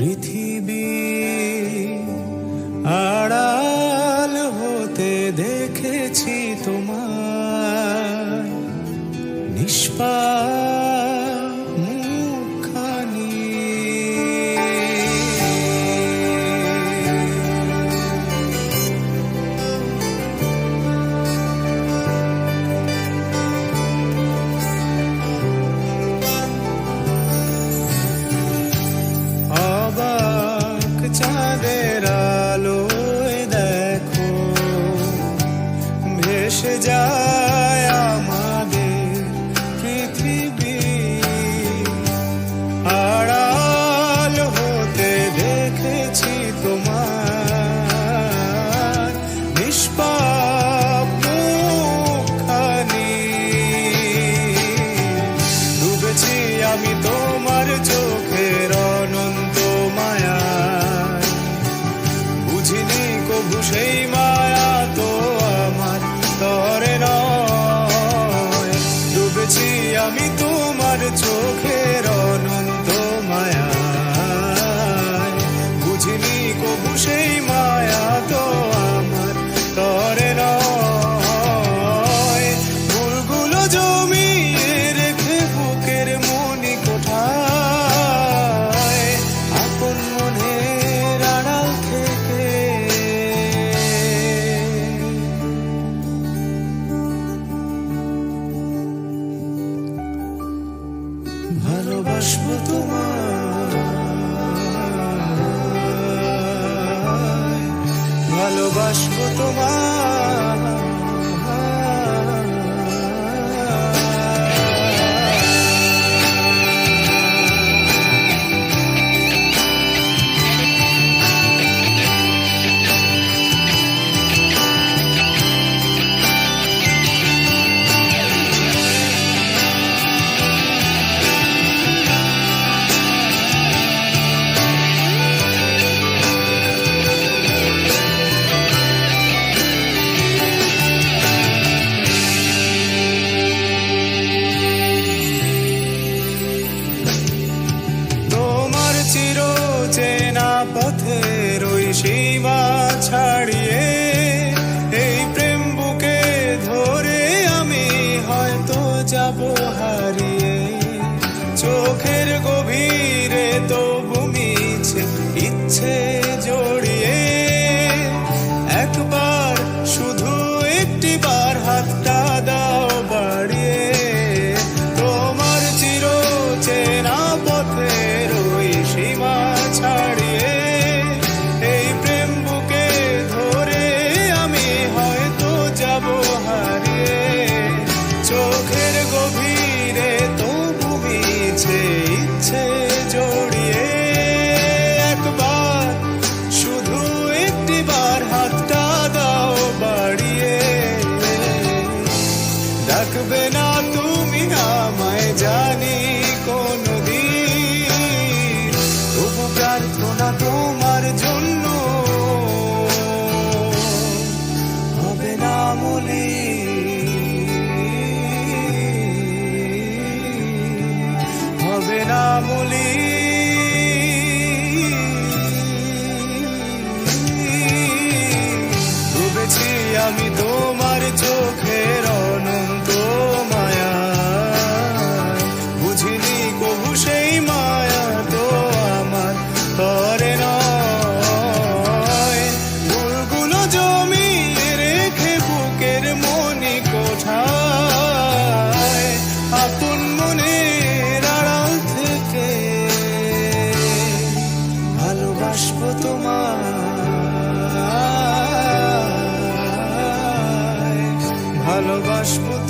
পৃথিবী আড়াল হতে দেখেছি তোমার নিষ্পা जा দেখেছি আমি তোমার চোখে। ভালোবাসবো তোমার। ছাড়িয়ে they took ভাসব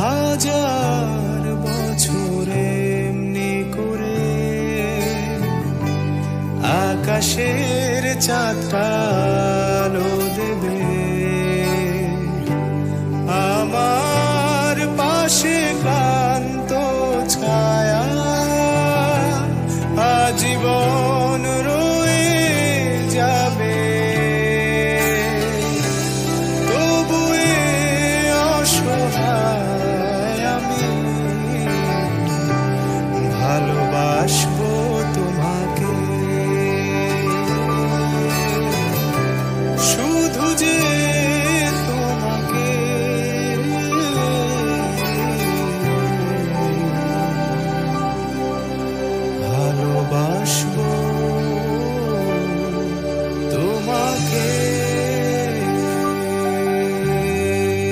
হাজার বছরে এমনি করে আকাশে চাঁদটা